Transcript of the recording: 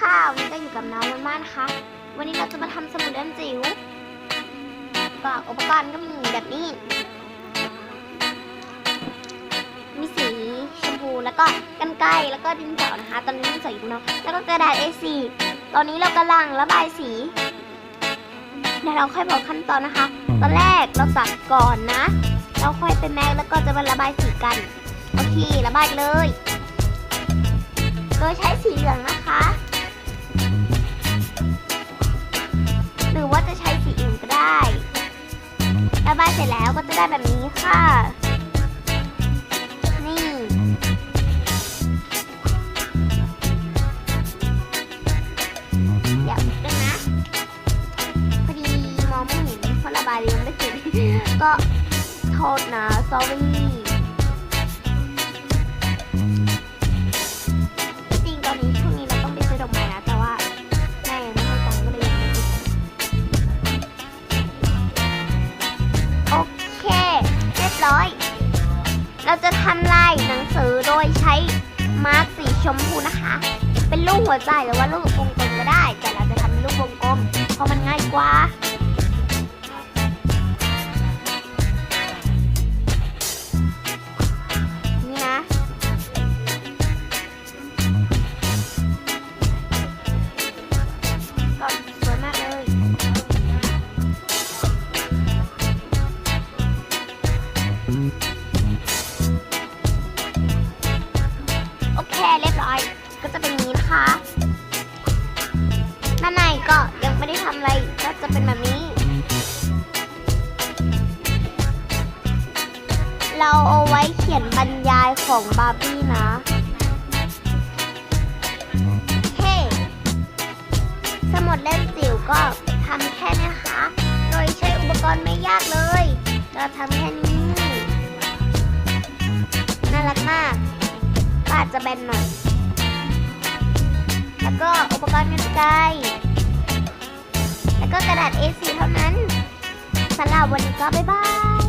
ค่ะ วันนี้ก็อยู่กับน้องมันมากนะคะ วันนี้เราจะมาทำสมุดเล่มจิ๋วก็อุปกรณ์ก็มีแบบนี้ มีสีชมพูแล้วก็กันไกรแล้วก็ดินสอนะคะ ตอนนี้ดินสออยู่บนน้องแล้วก็กระดาษ A4 ตอนนี้เรากำลังระบายสีเดี๋ยวเราค่อยบอกขั้นตอนนะคะ ตอนแรกเราสักก่อนนะ เราค่อยไปแม็กแล้วก็จะมาระบายสีกัน โอเค ระบายเลย โดยใช้สีเหลืองนะ บายเสร็จแล้วก็จะได้แบบนี้ค่ะ นี่ เดี๋ยวนึงนะ พอดีมองไม่เห็นเพราะระบายยังไม่เสร็จก็โทษนะ sorry ช้มาร์กสีชมพูนะคะ เป็นรูปหัวใจหรือว่ารูปวงกลมก็ได้ แต่เราจะทำเป็นรูปวงกลม เพราะมันง่ายกว่านี่ ร้อย ก็จะเป็นนี้นะคะด้านในก็ยังไม่ได้ทำอะไรก็จะเป็นแบบนี้ เราเอาไว้เขียนบรรยายของบาร์บี้นะเฮ้สมุดเล่มจิ๋วก็ทำแค่นี้นะคะ โดยใช้อุปกรณ์ไม่ยากเลย เราทำแค่นี้ จะแบนหน่อย แล้วก็อุปกรณ์กันไกลแล้วก็กระดาษ A4 เท่านั้นสำหรับวันนี้ก็บ๊ายบาย